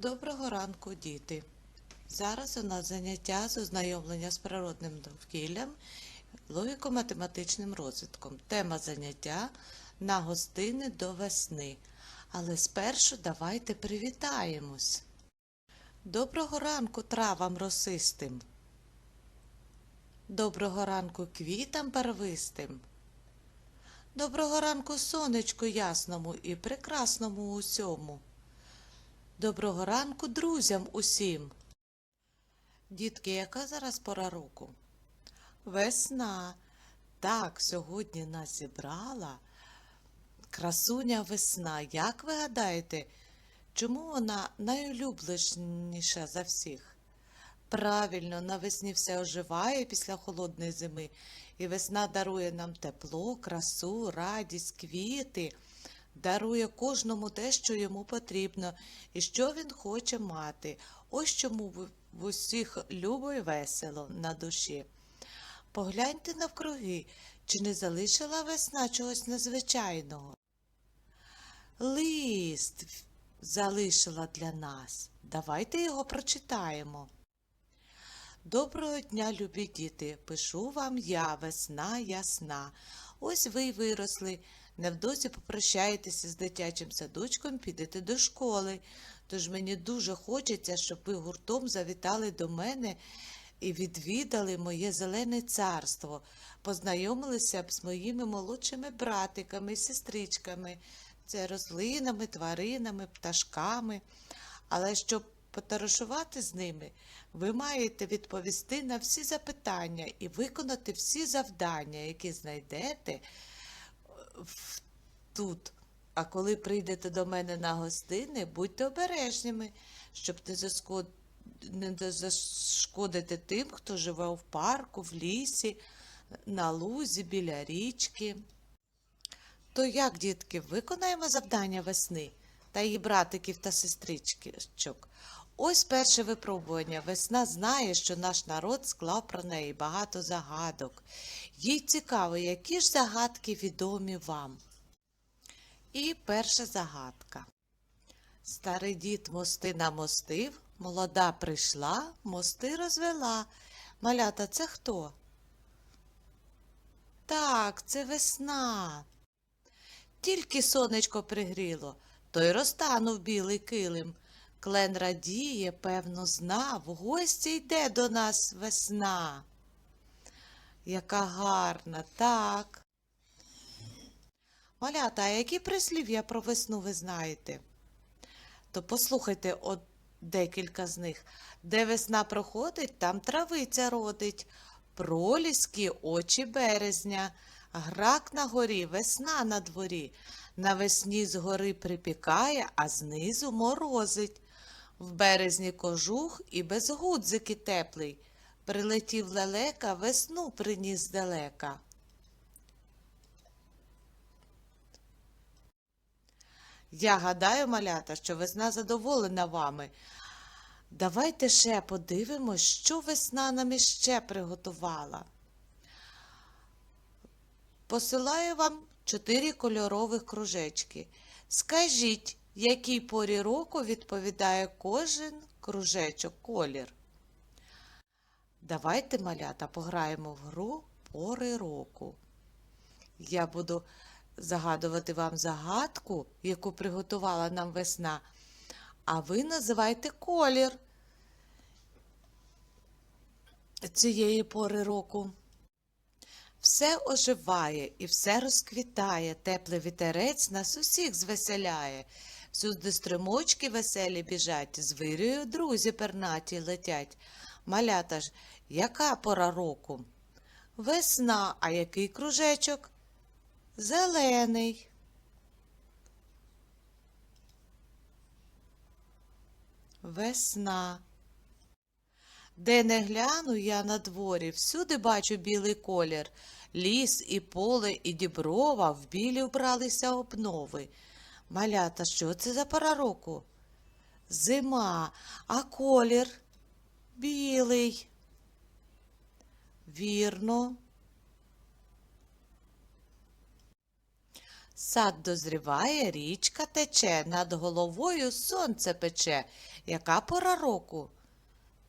Доброго ранку, діти! Зараз у нас заняття з ознайомлення з природним довкіллям, логіко-математичним розвитком. Тема заняття на гостини до весни. Але спершу давайте привітаємось. Доброго ранку травам росистим. Доброго ранку квітам барвистим. Доброго ранку сонечку ясному і прекрасному усьому. Доброго ранку друзям усім. Дітки, яка зараз пора року? Весна. Так, сьогодні нас зібрала красуня весна. Як ви гадаєте, чому вона найулюбленіша за всіх? Правильно, навесні все оживає після холодної зими, і весна дарує нам тепло, красу, радість, квіти, дарує кожному те, що йому потрібно, і що він хоче мати. Ось чому в- усіх любо і весело на душі. Погляньте навкруги, чи не залишила весна чогось незвичайного? Лист залишила для нас. Давайте його прочитаємо. Доброго дня, любі діти! Пишу вам я, весна ясна. Ось ви й виросли. Невдовзі попрощаєтеся з дитячим садочком, підете до школи. Тож мені дуже хочеться, щоб ви гуртом завітали до мене і відвідали моє зелене царство, познайомилися б з моїми молодшими братиками і сестричками, це рослинами, тваринами, пташками. Але щоб потарашувати з ними, ви маєте відповісти на всі запитання і виконати всі завдання, які знайдете тут. А коли прийдете до мене на гостини, будьте обережними, щоб не, заско... не зашкодити тим, хто живе в парку, в лісі, на лузі, біля річки. То як, дітки, виконаємо завдання весни та її братиків та сестричок? Ось перше випробування. Весна знає, що наш народ склав про неї багато загадок. Їй цікаво, які ж загадки відомі вам. І перша загадка. Старий дід мости намостив, молода прийшла, мости розвела. Малята, це хто? Так, це весна. Тільки сонечко пригріло, то й розтанув білий килим. Клен радіє, певно, знав, гості йде до нас весна. Яка гарна, так. Малята, а які прислів'я про весну ви знаєте? То послухайте от декілька з них. Де весна проходить, там травиця родить, проліски очі березня, грак на горі, весна на дворі. Навесні з гори припікає, а знизу морозить. В березні кожух і без гудзики теплий. Прилетів лелека, весну приніс здалека. Я гадаю, малята, що весна задоволена вами. Давайте ще подивимось, що весна нам іще приготувала. Посилаю вам чотири кольорових кружечки. Скажіть, якій порі року відповідає кожен кружечок колір. Давайте, малята, пограємо в гру пори року. Я буду загадувати вам загадку, яку приготувала нам весна, а ви називайте колір цієї пори року. Все оживає і все розквітає, теплий вітерець нас усіх звеселяє. Всюди струмочки веселі біжать, з вирію друзі пернаті летять. Малята ж, яка пора року? Весна, а який кружечок? Зелений. Весна. Де не гляну я на дворі, всюди бачу білий колір. Ліс і поле, і діброва в білі вбралися обнови. Малята, що це за пора року? Зима, а колір білий. Вірно. Сад дозріває, річка тече, над головою сонце пече. Яка пора року?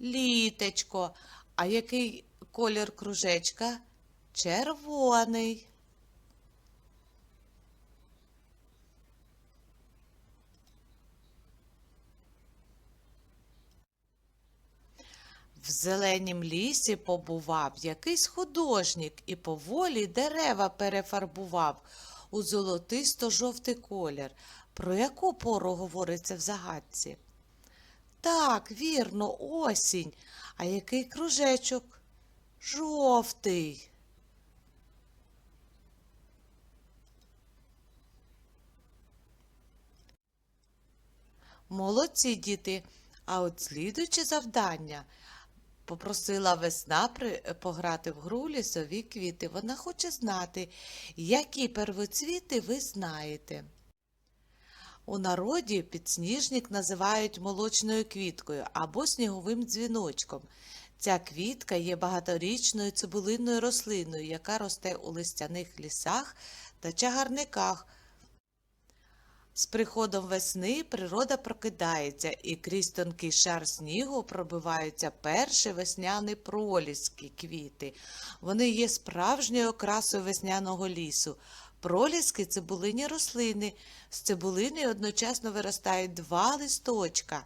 Літечко. А який колір кружечка? Червоний. В зеленім лісі побував якийсь художник і поволі дерева перефарбував у золотисто-жовтий колір. Про яку пору говориться в загадці? Так, вірно, осінь. А який кружечок? Жовтий. Молодці діти. А от слідуюче завдання попросила весна при... пограти в гру лісові квіти. Вона хоче знати, які первоцвіти ви знаєте. У народі підсніжник називають молочною квіткою або сніговим дзвіночком. Ця квітка є багаторічною цибулинною рослиною, яка росте у листяних лісах та чагарниках. З приходом весни природа прокидається, і крізь тонкий шар снігу пробиваються перші весняні проліски квіти. Вони є справжньою окрасою весняного лісу. Проліски цибулині рослини. З цибулини одночасно виростають два листочка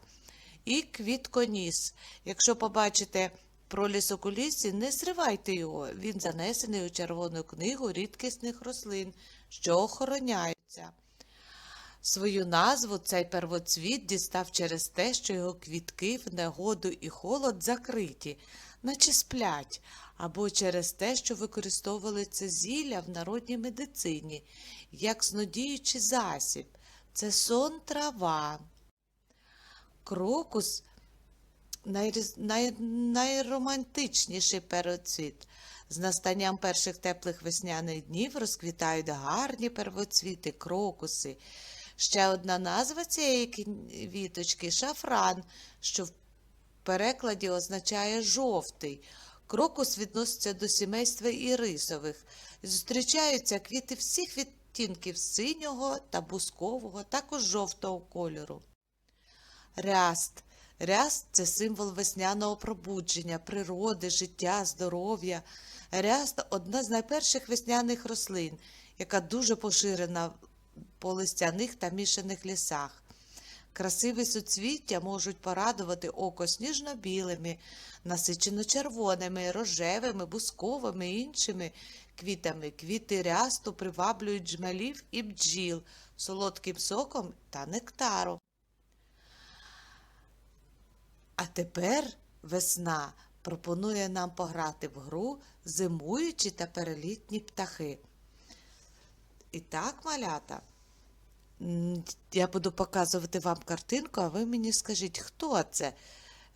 і квітконіс. Якщо побачите пролісок у лісі, не зривайте його. Він занесений у Червону книгу рідкісних рослин, що охороняються. Свою назву цей первоцвіт дістав через те, що його квітки в негоду і холод закриті, наче сплять, або через те, що використовували це зілля в народній медицині, як снодіючий засіб. Це сон трава. Крокус най- найромантичніший первоцвіт. З настанням перших теплих весняних днів розквітають гарні первоцвіти, крокуси. Ще одна назва цієї квіточки шафран, що в перекладі означає жовтий. Крокус відноситься до сімейства ірисових. Зустрічаються квіти всіх відтінків синього та бускового, також жовтого кольору. Ряст. Ряст це символ весняного пробудження, природи, життя, здоров'я. Ряст одна з найперших весняних рослин, яка дуже поширена по листяних та мішаних лісах. Красиві суцвіття можуть порадувати око сніжно-білими, насичено-червоними, рожевими, бусковими і іншими квітами. Квіти рясту приваблюють джмелів і бджіл солодким соком та нектаром. А тепер весна пропонує нам пограти в гру зимуючі та перелітні птахи. І так, малята, я буду показувати вам картинку, а ви мені скажіть, хто це?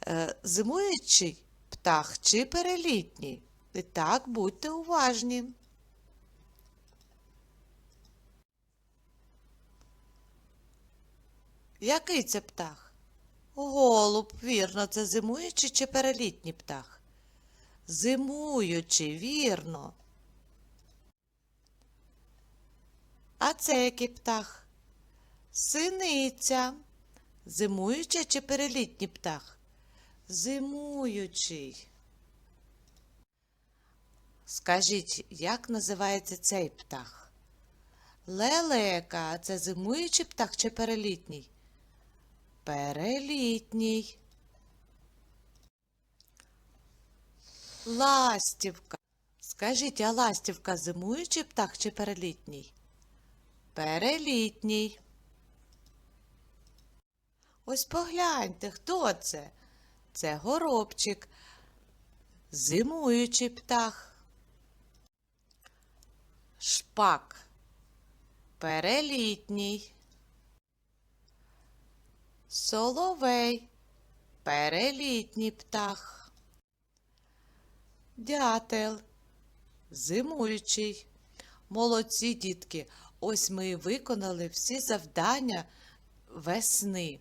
Е, Зимуючий птах чи перелітній? І так, будьте уважні. Який це птах? Голуб, вірно, це зимуючий чи перелітній птах? Зимуючий, вірно. А це який птах? Синиця. Зимуючий чи перелітній птах? Зимуючий. Скажіть, як називається цей птах? Лелека, це зимуючий птах чи перелітній? Перелітній. Ластівка. Скажіть, а ластівка зимуючий птах чи перелітній? Перелітній. Ось погляньте, хто це? Це горобчик, зимуючий птах. Шпак. Перелітній. Соловей. Перелітній птах. Дятел. Зимуючий. Молодці дітки. Ось ми і виконали всі завдання весни.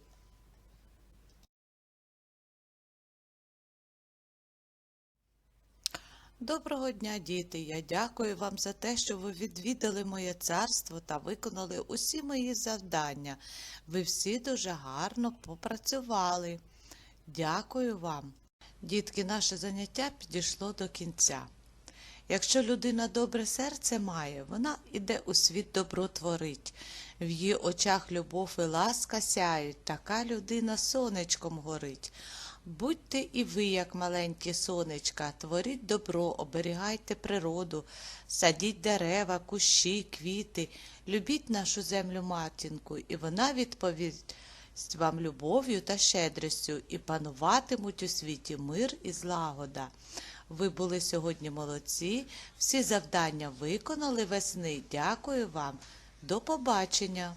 Доброго дня, діти! Я дякую вам за те, що ви відвідали моє царство та виконали усі мої завдання. Ви всі дуже гарно попрацювали. Дякую вам. Дітки, наше заняття підійшло до кінця. Якщо людина добре серце має, вона іде у світ добро творить. В її очах любов і ласка сяють, така людина сонечком горить. Будьте і ви, як маленькі сонечка, творіть добро, оберігайте природу, садіть дерева, кущі, квіти, любіть нашу землю матінку, і вона відповість вам любов'ю та щедрістю, і пануватимуть у світі мир і злагода. Ви були сьогодні молодці, всі завдання виконали весни. Дякую вам. До побачення!